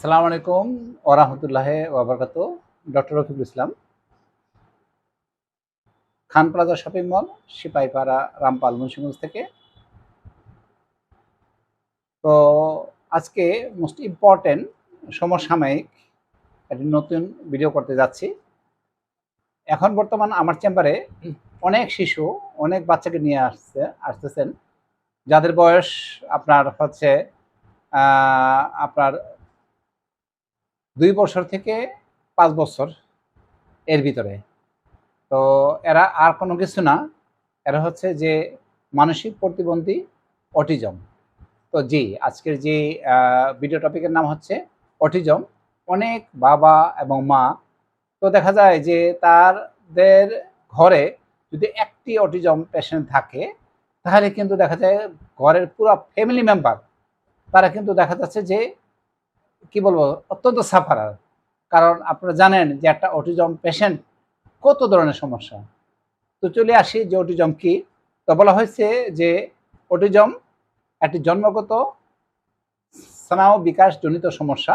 আসসালামু আলাইকুম ওরহামতুল্লাহ ওবরকাত doctor Rafiqul Islam. Khan Plaza shopping mall Sipahipara Rampal, Munshiganj থেকে। তো আজকে মোস্ট ইম্পর্টেন্ট সমসাময়িক একটি নতুন ভিডিও করতে যাচ্ছি। এখন বর্তমান আমার চেম্বারে অনেক শিশু, অনেক বাচ্চাকে নিয়ে আসছে, আসতেছেন। যাদের বয়স আপনার হচ্ছে আপনার দুই বছর থেকে পাঁচ বছর এর ভিতরে। তো এরা আর কোনো কিছু না, এরা হচ্ছে যে মানসিক প্রতিবন্ধী অটিজম। তো জি, আজকের যে ভিডিও টপিকের নাম হচ্ছে অটিজম। অনেক বাবা এবং মা, তো দেখা যায় যে তাদের ঘরে যদি একটি অটিজম পেশেন্ট থাকে, তাহলে কিন্তু দেখা যায় ঘরের পুরো ফ্যামিলি মেম্বার তারা কিন্তু দেখা যাচ্ছে যে কি বলব, অত্যন্ত সাফারার কারণ আপনারা জানেন যে একটা অটিজম পেশেন্ট কত ধরনের সমস্যা। তো চলে আসি যে অটিজম কি। তো বলা হয়েছে যে অটিজম একটি জন্মগত স্নায়ু বিকাশজনিত সমস্যা।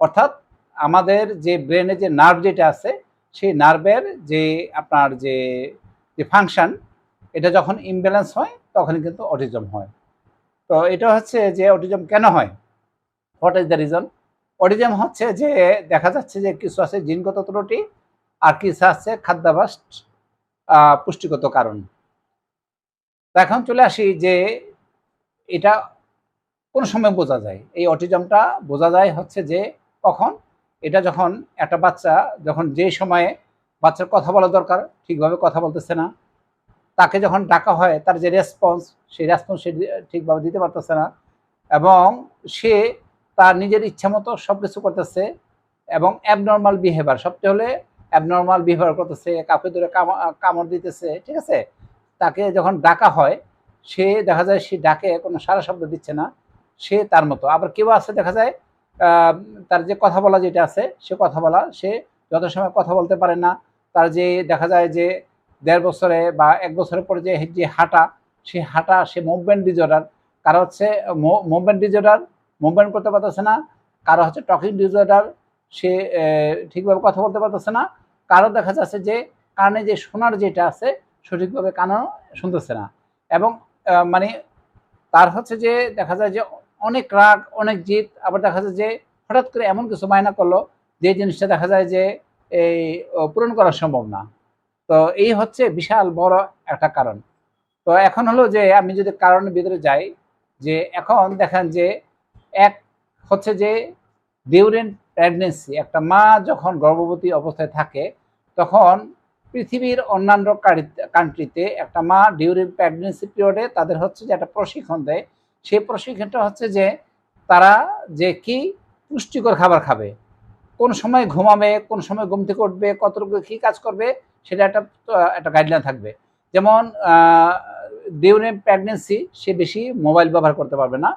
অর্থাৎ আমাদের যে ব্রেনে যে নার্ভ যেটা আছে, সেই নার্ভের যে আপনার যে যে ফাংশন এটা যখন ইমব্যালেন্স হয় তখন কিন্তু অটিজম হয়। তো এটা হচ্ছে যে অটিজম কেন হয়? What is the reason autism হচ্ছে যে দেখা যাচ্ছে যে কিছু আছে জিনগত ত্রুটি আর কিছু আছে খাদ্যাভ্যাস আহ, পুষ্টিগত কারণ। এখন চলে আসি যে এটা কোন সময় বোঝা যায়? এই অটিজমটা বোঝা যায় হচ্ছে যে কখন? এটা যখন একটা বাচ্চা যখন যে সময়ে বাচ্চার কথা বলা দরকার ঠিকভাবে কথা বলতেছে না তাকে যখন ডাকা হয় তার যে রেসপন্স সেই রেসপন্স সে ঠিকভাবে দিতে পারতেছে না এবং সে তার নিজের ইচ্ছা মতো সব কিছু করতেছে এবং অ্যাবনর্মাল বিহেভিয়ার সবচেয়ে হলে অ্যাবনর্মাল বিহেভিয়ার করতেছে, কাউকে ধরে কামড় দিতেছে, ঠিক আছে? তাকে যখন ডাকা হয়, সে দেখা যায় সে ডাকে, কোনো সারা শব্দ দিচ্ছে না, সে তার মতো। আবার কেউ আছে দেখা যায় তার যে কথা বলা যেটা আছে, সে কথা বলা, সে যত সময় কথা বলতে পারে না। তার যে দেখা যায় যে দেড় বছরে বা এক বছরের পরে যে যে হাঁটা, সে হাঁটা, সে মুভমেন্ট ডিজর্ডার কারও হচ্ছে মুভমেন্ট ডিজর্ডার মুভমেন্ট করতে পারতেছে না, কারও হচ্ছে টকিং ডিজর্ডার সে ঠিকভাবে কথা বলতে পারতেছে না, কারও দেখা যাচ্ছে যে কানে যে শোনার যেটা আছে, সঠিকভাবে কানও শুনতেছে না। এবং মানে তার হচ্ছে যে দেখা যায় যে অনেক রাগ, অনেক জিত আবার দেখা যায় যে হঠাৎ করে এমন কিছু মায়না করল, যে জিনিসটা দেখা যায় যে এই পূরণ করা সম্ভব না। তো এই হচ্ছে বিশাল বড় একটা কারণ। তো এখন হলো যে আমি যদি কারণের ভিতরে যাই, যে এখন দেখেন যে এক হচ্ছে যে ডিউরেন্ট প্রেগনেন্সি একটা মা যখন গর্ভবতী অবস্থায় থাকে, তখন পৃথিবীর অন্যান্য কান্ট্রিতে একটা মা ডিউরিং প্রেগনেন্সি পিরিয়ডে তাদের হচ্ছে যে একটা প্রশিক্ষণ দেয়। সেই প্রশিক্ষণটা হচ্ছে যে, তারা যে কি পুষ্টিকর খাবার খাবে, কোন সময় ঘুমাবে, কোন সময় ঘুম থেকে উঠবে, কতটুকু কী কাজ করবে, সেটা একটা একটা গাইডলাইন থাকবে। যেমন ডিউরিং প্রেগনেন্সি সে বেশি মোবাইল ব্যবহার করতে পারবে না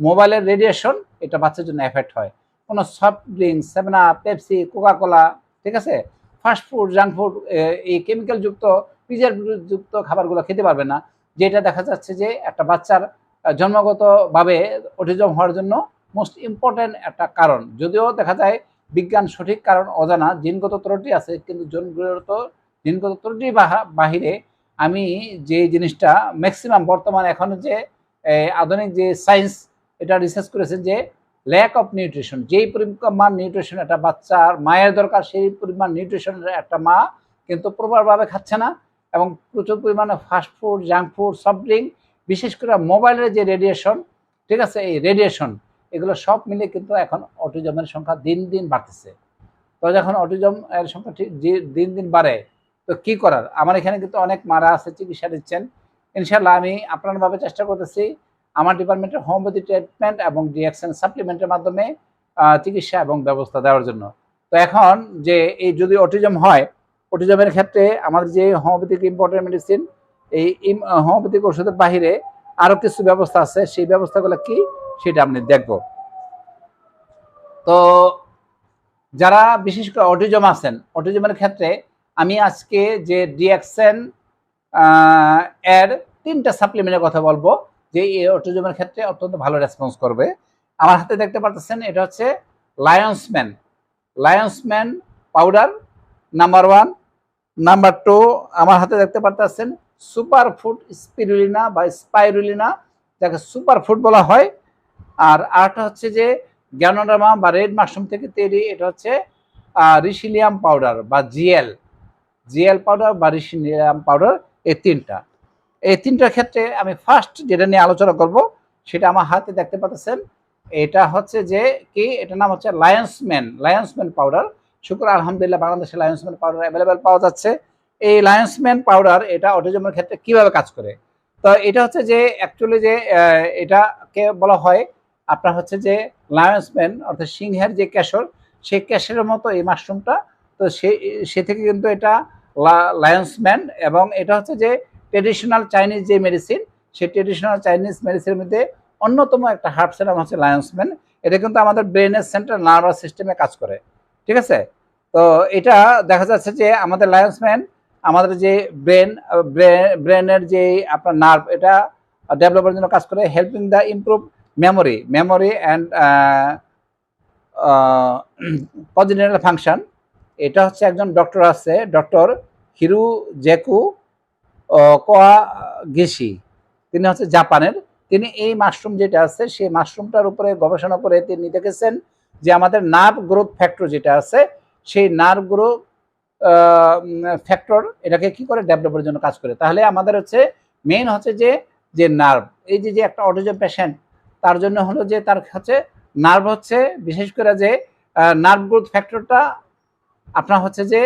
মোবাইলের রেডিয়েশন এটা বাচ্চার জন্য এফেক্ট হয়। কোনো সফট ড্রিঙ্কস সেভেনা পেপসি কোকা কোলা ঠিক আছে? ফাস্ট ফুড জাঙ্ক ফুড এই কেমিক্যাল যুক্ত খাবারগুলো খেতে পারবে না। যেটা দেখা যাচ্ছে যে একটা বাচ্চার জন্মগতভাবে অটিজম হওয়ার জন্য মোস্ট ইম্পর্ট্যান্ট একটা কারণ। যদিও দেখা যায় বিজ্ঞান সঠিক কারণ অজানা, জিনগত ত্রুটি আছে, কিন্তু জনগত জিনগত ত্রুটির বাহা- বাহিরে আমি যে জিনিসটা ম্যাক্সিমাম বর্তমান এখন যে আধুনিক যে সায়েন্স এটা রিসার্চ করেছেন যে ল্যাক অফ নিউট্রিশন যেই পরিমাণ নিউট্রিশন একটা বাচ্চার মায়ের দরকার, সেই পরিমাণ নিউট্রিশনের একটা মা কিন্তু প্রপারভাবে খাচ্ছে না এবং প্রচুর পরিমাণে fast food junk food soft drink বিশেষ করে মোবাইলের যে রেডিয়েশন ঠিক আছে, এই রেডিয়েশন এগুলো সব মিলে কিন্তু এখন অটিজমের সংখ্যা দিন দিন বাড়তেছে। তো যখন অটিজম এর সংখ্যা ঠিক দিন দিন বাড়ে, তো কি করার? আমার এখানে কিন্তু অনেক মারা আছে, চিকিৎসা দিচ্ছেন। ইনশাল্লাহ আমি আপনারভাবে চেষ্টা করতেছি। আমার ডিপার্টমেন্টের হোমিওপ্যাথি ট্রিটমেন্ট এবং ডিএকশন সাপ্লিমেন্টের মাধ্যমে চিকিৎসা এবং ব্যবস্থা দেওয়ার জন্য। তো এখন যে এই যদি অটিজম হয়, অটিজমের ক্ষেত্রে আমাদের যে হোমিওপ্যাথিক ইম্পর্টেন্ট মেডিসিন, এই হোমিওপ্যাথিক ওষুধের বাহিরে আরও কিছু ব্যবস্থা আছে, সেই ব্যবস্থাগুলো কি সেটা আপনি দেখব। তো যারা বিশেষ করে অটিজম আছেন, অটিজমের ক্ষেত্রে আমি আজকে যে ডিএক্সেন এর তিনটা সাপ্লিমেন্টের কথা বলব। যে এই অটিজমের ক্ষেত্রে অত্যন্ত ভালো রেসপন্স করবে। আমার হাতে দেখতে পারতেছেন, এটা হচ্ছে লায়ন্সম্যান লায়ন্সম্যান powder number one number two আমার হাতে দেখতে পারতেছেন সুপার ফুড স্পিরুলিনা বা স্পাইরুলিনা যাকে সুপার ফুড বলা হয়। আর আরেকটা হচ্ছে যে গ্যানোডামা বা রেড মাশরুম থেকে তৈরি, এটা হচ্ছে রিসিলিয়াম পাউডার বা জিএল জিএল পাউডার বা রিসিলিয়াম পাউডার এই তিনটা। এই তিনটার ক্ষেত্রে আমি ফার্স্ট যেটা নিয়ে আলোচনা করব, সেটা আমার হাতে দেখতে পাচ্ছেন, এটা হচ্ছে যে কি, এটার নাম হচ্ছে লায়ন্সম্যান লায়ন্সম্যান পাউডার শুক্র, আলহামদুলিল্লাহ, বাংলাদেশে লায়ন্সম্যান পাউডার অ্যাভেলেবেল পাওয়া যাচ্ছে। এই লায়ন্সম্যান পাউডার এটা অটিজমের ক্ষেত্রে কীভাবে কাজ করে? তো এটা হচ্ছে যে অ্যাকচুয়ালি যে এটাকে বলা হয়, আপনার হচ্ছে যে লায়ন্সম্যান অর্থাৎ সিংহের যে ক্যাশর সেই ক্যাশরের মতো এই মাশরুমটা তো সে সে থেকে কিন্তু এটা লায়ন্সম্যান এবং এটা হচ্ছে যে ট্রেডিশনাল চাইনিজ যে মেডিসিন সেই ট্রেডিশনাল চাইনিজ মেডিসিনের মধ্যে অন্যতম একটা হার্বসের নাম হচ্ছে লায়ন্সম্যান এটা কিন্তু আমাদের ব্রেনের সেন্ট্রাল নার্ভাস সিস্টেমে কাজ করে। ঠিক আছে? তো এটা দেখা যাচ্ছে যে আমাদের লায়ন্সম্যান আমাদের যে ব্রেন ব্রেনের যে আপনার নার্ভ এটা ডেভেলপের জন্য কাজ করে helping the improve memory memory and cognitive function এটা হচ্ছে একজন ডক্টর আছে ডক্টর হিরু জেকু কোয়া তিনি হচ্ছে জাপানের। তিনি এই মাশরুম যেটা আছে, সেই মাশরুমটার উপরে গবেষণা করে তিনি দেখেছেন যে আমাদের নার্ভ গ্রোথ ফ্যাক্টর যেটা আছে, সেই নার্ভ গ্রোথ ফ্যাক্টর এটাকে কি করে ডেভেলপের জন্য কাজ করে? তাহলে আমাদের হচ্ছে মেইন হচ্ছে যে যে নার্ভ এই যে যে একটা অটিজম পেশেন্ট তার জন্য হলো যে তার হচ্ছে নার্ভ হচ্ছে, বিশেষ করে যে নার্ভ গ্রোথ ফ্যাক্টরটা আপনার হচ্ছে যে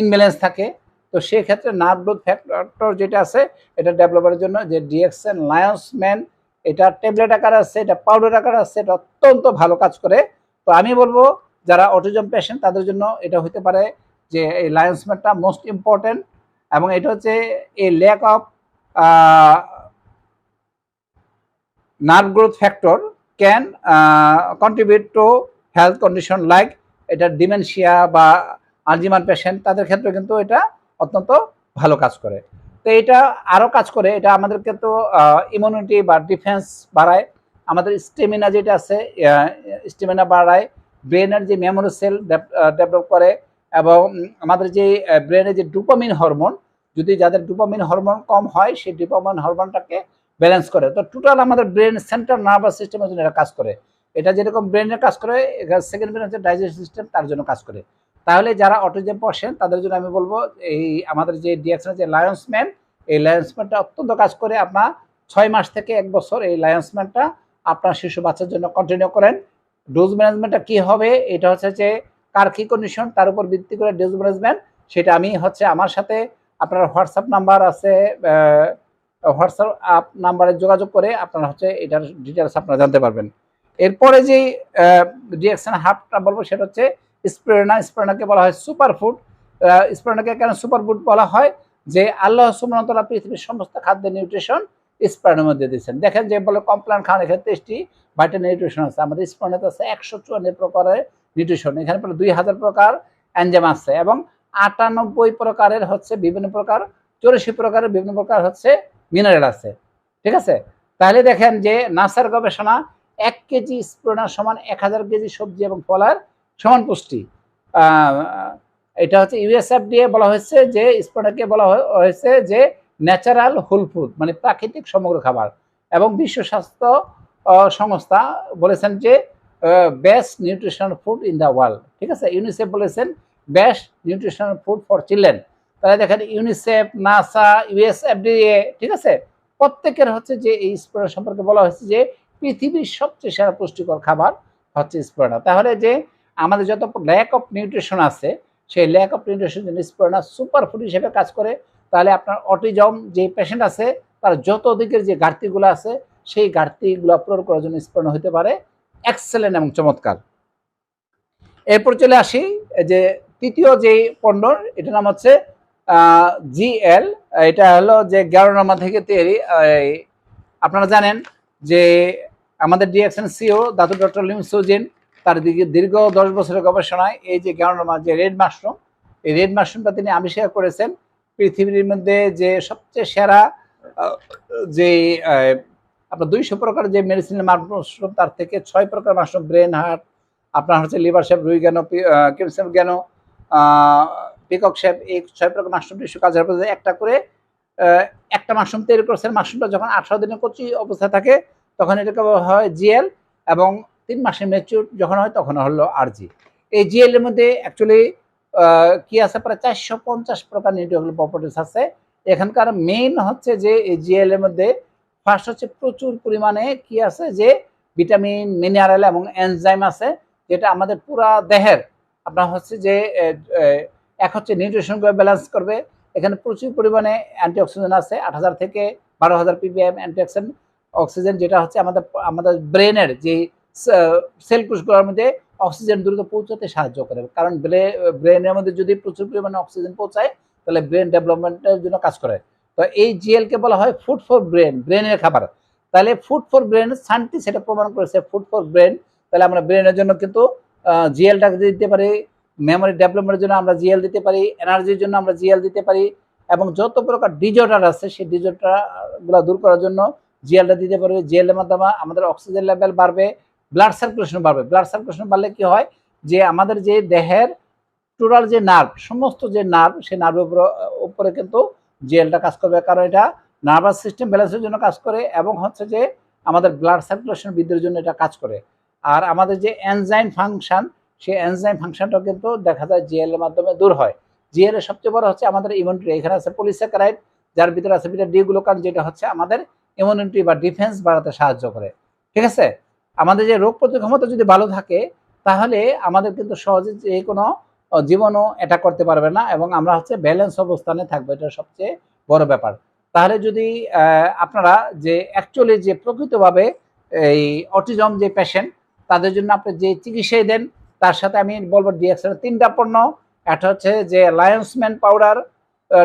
ইনব্যালেন্স থাকে। তো সেক্ষেত্রে নার্ভ গ্রোথ ফ্যাক্টর যেটা আছে, এটা ডেভেলপারের জন্য যে ডিএক্সএন লায়ন্সম্যান এটা ট্যাবলেট আকার আছে, এটা পাউডার আকার আছে, এটা অত্যন্ত ভালো কাজ করে। তো আমি বলব, যারা অটিজম পেশেন্ট তাদের জন্য এটা হতে পারে যে এই লায়ন্সম্যানটা মোস্ট ইম্পর্টেন্ট এবং এটা হচ্ছে এই lack of nerve growth factor can contribute to health condition like এটা ডিমেনশিয়া বা আলজিমার পেশেন্ট তাদের ক্ষেত্রে কিন্তু এটা অত্যন্ত ভালো কাজ করে। তো এটা আরও কাজ করে, এটা আমাদেরকে তো ইমিউনিটি বা ডিফেন্স বাড়ায়। আমাদের স্টেমিনা যেটা আছে স্টেমিনা বাড়ায়। ব্রেনের যে মেমোরি সেল ডেভেলপ করে এবং আমাদের যে ব্রেনের যে ডুপামিন হরমোন যদি যাদের ডুপামিন হরমোন কম হয় সেই ডুপামিন হরমোনটাকে ব্যালেন্স করে। তো টোটাল আমাদের ব্রেন সেন্ট্রাল নার্ভাস সিস্টেমের জন্য এটা কাজ করে। এটা যেরকম ব্রেনের কাজ করে সেকেন্ড ব্রেন হচ্ছে ডাইজেস্ট সিস্টেম তার জন্য কাজ করে। তাহলে যারা অটিজম পড়ছেন তাদের জন্য আমি বলব, এই আমাদের যে ডিএক্সনের যে লায়ন্সম্যান এই লায়ন্সম্যানটা অত্যন্ত কাজ করে আপনার ছয় মাস থেকে এক বছর এই লায়ন্সম্যানটা আপনার শিশু বাচ্চার জন্য কন্টিনিউ করেন। ডোজ ম্যানেজমেন্টটা কি হবে, এটা হচ্ছে যে কার কি কন্ডিশন তার উপর ভিত্তি করে ডোজ ম্যানেজমেন্ট সেটা আমি হচ্ছে আমার সাথে আপনার হোয়াটসঅ্যাপ নাম্বার আছে হোয়াটসঅ্যাপ নাম্বারে যোগাযোগ করে আপনারা হচ্ছে এটার ডিটেলস আপনারা জানতে পারবেন। এরপরে যে রিয়াকশন হাফটা বলব, সেটা হচ্ছে স্প্রেনা স্প্রেনাকে বলা হয় সুপার ফুড স্প্রেনাকে কেন সুপার ফুড বলা হয়? যে আল্লাহ সুমনতলা পৃথিবীর সমস্ত খাদ্য নিউট্রিশন স্প্রেনের মধ্যে দিয়েছেন। দেখেন যে বলে কমপ্লান খাওয়ান এখানে তেইশটি ভাইটাল নিউট্রিশন আছে। আমাদের স্প্রেনাতে আছে একশো চুয়ান্ন প্রকারের নিউট্রিশন। এখানে প্রায় দুই হাজার প্রকার অ্যানজাম আছে এবং আটানব্বই প্রকারের হচ্ছে বিভিন্ন প্রকার, চৌরাশি প্রকারের বিভিন্ন প্রকার হচ্ছে মিনারেল আছে। ঠিক আছে? তাহলে দেখেন যে নাসার গবেষণা এক কেজি স্প্রেনার সমান এক হাজার কেজি সবজি এবং ফলার সমান পুষ্টি। এটা হচ্ছে ইউএসএফডিএ বলা হয়েছে যে স্প্রেনারকে বলা হয়েছে যে, ন্যাচারাল হোল ফুড মানে প্রাকৃতিক সমগ্র খাবার। এবং বিশ্ব স্বাস্থ্য সংস্থা বলেছেন যে best nutritional food in the world. ঠিক আছে? ইউনিসেফ বলেছেন, best nutritional food for children. তাহলে দেখেন, ইউনিসেফ, নাসা ইউএসএফডিএ ঠিক আছে? প্রত্যেকের হচ্ছে যে, এই স্প্রেনার সম্পর্কে বলা হয়েছে যে, পৃথিবীর সবচেয়ে সেরা পুষ্টিকর খাবার হচ্ছে স্প্রেনার তাহলে যে আমাদের যত ল্যাক অফ নিউট্রিশন আছে, সেই ল্যাক অফ নিউট্রিশন যদি স্প্রেনার সুপার ফুড হিসেবে কাজ করে, তাহলে আপনার অটিজম যে পেশেন্ট আছে, তার যত দিকের যে ঘাটতিগুলো আছে, সেই ঘাটতিগুলো পূরণ করার জন্য স্প্রেনার হতে পারে। এক্সেলেন্ট এবং চমৎকার। এরপর চলে আসি যে তৃতীয় যে পণ্য এটার নাম হচ্ছে জিএল এটা হলো যে গ্যারোনামা থেকে তৈরি আপনারা জানেন যে আমাদের ডিএক্সএন সিও দাদু ডক্টর লিম সুজিন তার দিকে দীর্ঘ দশ বছরের গবেষণায় এই যে গ্যারোনামা যে রেড মাশরুম, এই রেড মাশরুমটা তিনি আবিষ্কার করেছেন পৃথিবীর মধ্যে যে সবচেয়ে সেরা যে আপনার দুইশো প্রকার যে মেডিসিনের মাশরুম, তার থেকে ছয় প্রকার মাশরুম, ব্রেন হার্ট, আপনার হচ্ছে লিভার শেপ, রুই জ্ঞান কিমসেপ জ্ঞান পিকক শেপ, এই ছয় প্রকার মাশরুম টিস্যু কাজের একটা করে একটা মাশরুম তৈরি করছেন। মাশরুমটা যখন আঠারো দিনের কচি অবস্থায় থাকে, তখন এটাকে হয় জিএল এবং তিন মাসে মেচুর যখন হয় তখন হলো আরজি এই জিএল এর মধ্যে অ্যাকচুয়ালি কি আছে? প্রায় চারশো পঞ্চাশ প্রকার নিউট্রিয়েন্ট প্রপার্টিস আছে। এখানকার মেইন হচ্ছে যে এই জিএল এর মধ্যে ফার্স্ট হচ্ছে প্রচুর পরিমাণে কি আছে? যে ভিটামিন মিনারেল এবং এনজাইম আছে, যেটা আমাদের পুরা দেহের আপনার হচ্ছে যে এক হচ্ছে নিউট্রিশন করে ব্যালেন্স করবে। এখানে প্রচুর পরিমাণে অ্যান্টিঅক্সিডেন্ট আছে, আট হাজার থেকে বারো হাজার পিপিএম অ্যান্টিঅক্সিডেন্ট অক্সিজেন যেটা হচ্ছে আমাদের আমাদের ব্রেনের যে সেল কোষগুলোর মধ্যে অক্সিজেন দ্রুত পৌঁছাতে সাহায্য করে। কারণ ব্রেনের মধ্যে যদি প্রচুর পরিমাণে অক্সিজেন পৌঁছায়, তাহলে ব্রেন ডেভেলপমেন্টের জন্য কাজ করে। তো এই জিএলকে বলা হয় ফুড ফর ব্রেন ব্রেনের খাবার। তাহলে ফুড ফর ব্রেন সানটি সেটা প্রমাণ করেছে ফুড ফর ব্রেন তাহলে আমরা ব্রেনের জন্য কিন্তু জিএলটাকে দিতে পারি মেমোরি ডেভেলপমেন্টের জন্য আমরা জিএল দিতে পারি এনার্জির জন্য আমরা জিএল দিতে পারি, এবং যত প্রকার ডিজর্ডার আছে, সেই ডিজর্ডারগুলো দূর করার জন্য জিএলটা দিতে পারবে। জিএলের মাধ্যমে আমাদের অক্সিজেন লেভেল বাড়বে ব্লাড সার্কুলেশন বাড়বে। ব্লাড সার্কুলেশন বাড়লে কি হয়? যে আমাদের যে দেহের টোটাল যে নার্ভ সমস্ত যে নার্ভ সেই নার্ভের উপরে উপরে কিন্তু জিএলটা কাজ করবে। কারণ এটা নার্ভাস সিস্টেম ব্যালেন্সের জন্য কাজ করে এবং হচ্ছে যে আমাদের ব্লাড সার্কুলেশন বৃদ্ধির জন্য এটা কাজ করে। আর আমাদের যে এনজাইম ফাংশন সেই এনজাইম ফাংশনটাও কিন্তু দেখা যায় জিএল এর মাধ্যমে দূর হয়। জিএল এর সবচেয়ে বড় হচ্ছে আমাদের ইমিউনিটি এখানে আছে পলিস্যাকারাইড যার ভিতরে আছে গ্লুকান যেটা হচ্ছে আমাদের ইমিউনিটি বা ডিফেন্স বাড়াতে সাহায্য করে। ঠিক আছে? আমাদের যে রোগ প্রতিরোধ ক্ষমতা যদি ভালো থাকে, তাহলে আমাদের কিন্তু সহজে যে কোনো জীবনও এটা করতে পারবে না এবং আমরা হচ্ছে ব্যালেন্স অবস্থানে থাকব, এটা সবচেয়ে বড় ব্যাপার। তাহলে যদি আপনারা যে অ্যাকচুয়ালি যে প্রকৃতভাবে এই অটিজম যে পেশেন্ট তাদের জন্য আপনি যে চিকিৎসাই দেন, তার সাথে আমি বলব ডিএক্সের তিনটা পণ্য। একটা হচ্ছে যে lion's mane powder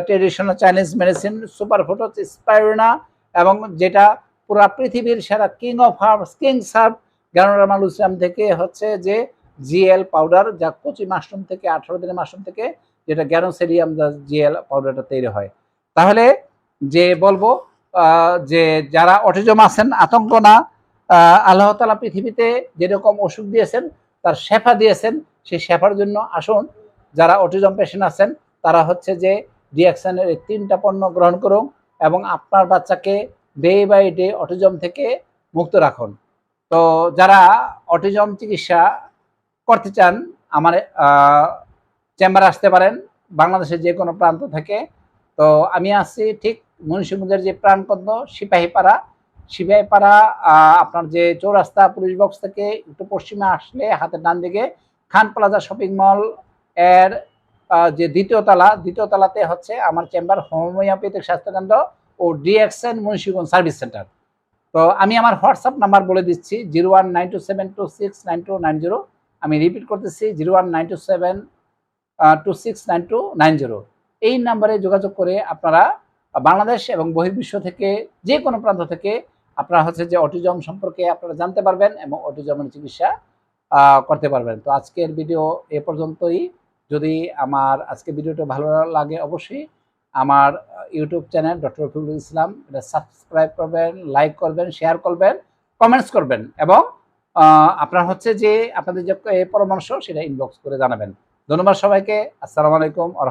traditional Chinese medicine super food হচ্ছে স্পাইরোনা এবং যেটা পুরো পৃথিবীর সেরা কিং অফ হার্বস কিং সার্ভ গ্যানোরামাল ইসলাম থেকে হচ্ছে যে জিএল পাউডার যা কচি মাশরুম থেকে আঠারো দিনের মাশরুম থেকে যেটা গ্যানোসেরিয়াম জিএল পাউডারটা তৈরি হয়। তাহলে যে বলব যে যারা অটিজম আছেন, আতঙ্ক না আল্লাহ তালা পৃথিবীতে যেরকম ওষুধ দিয়েছেন, তার শেফা দিয়েছেন, সেই শেফার জন্য আসুন, যারা অটিজম পেশেন্ট আছেন, তারা হচ্ছে যে ডিএকশনের এই তিনটা পণ্য গ্রহণ করুন এবং আপনার বাচ্চাকে ডে বাই ডে অটিজম থেকে মুক্ত রাখুন। তো যারা অটিজম চিকিৎসা করতে চান, আমার চেম্বারে আসতে পারেন, বাংলাদেশের যে কোনো প্রান্ত থেকে। তো আমি আসছি ঠিক মুন্সিগঞ্জের যে প্রাণপদ্ম সিপাহীপাড়া। সিপাহীপাড়া আপনার যে চৌরাস্তা পুলিশ বক্স থেকে একটু পশ্চিমে আসলে হাতের ডান দিকে খান প্লাজা শপিং মল এর যে দ্বিতীয় তলা, দ্বিতীয় তলাতে হচ্ছে আমার চেম্বার হোমিওপ্যাথিক স্বাস্থ্যকেন্দ্র ও ডিএক্সএন মুন্সিগঞ্জ সার্ভিস সেন্টার তো আমি আমার হোয়াটসঅ্যাপ নাম্বার বলে দিচ্ছি zero one nine two seven two six nine two nine zero আমি রিপিট করতেছি zero one nine two seven two six nine two nine zero এই নাম্বারে যোগাযোগ করে আপনারা বাংলাদেশ এবং বহির্বিশ্ব থেকে যে কোনো প্রান্ত থেকে আপনারা হচ্ছে যে অটিজম সম্পর্কে আপনারা জানতে পারবেন এবং অটিজমের চিকিৎসা করতে পারবেন। তো আজকের ভিডিও এ পর্যন্তই। যদি আমার আজকে ভিডিওটা ভালো লাগে, অবশ্যই আমার YouTube channel doctor Rafiqul Islam এটা সাবস্ক্রাইব করবেন লাইক করবেন শেয়ার করবেন কমেন্টস করবেন এবং আপনার হচ্ছে যে আপনাদের যে পরামর্শ সেটা ইনবক্স করে জানাবেন। ধন্যবাদ সবাইকে। আসসালামু আলাইকুম আ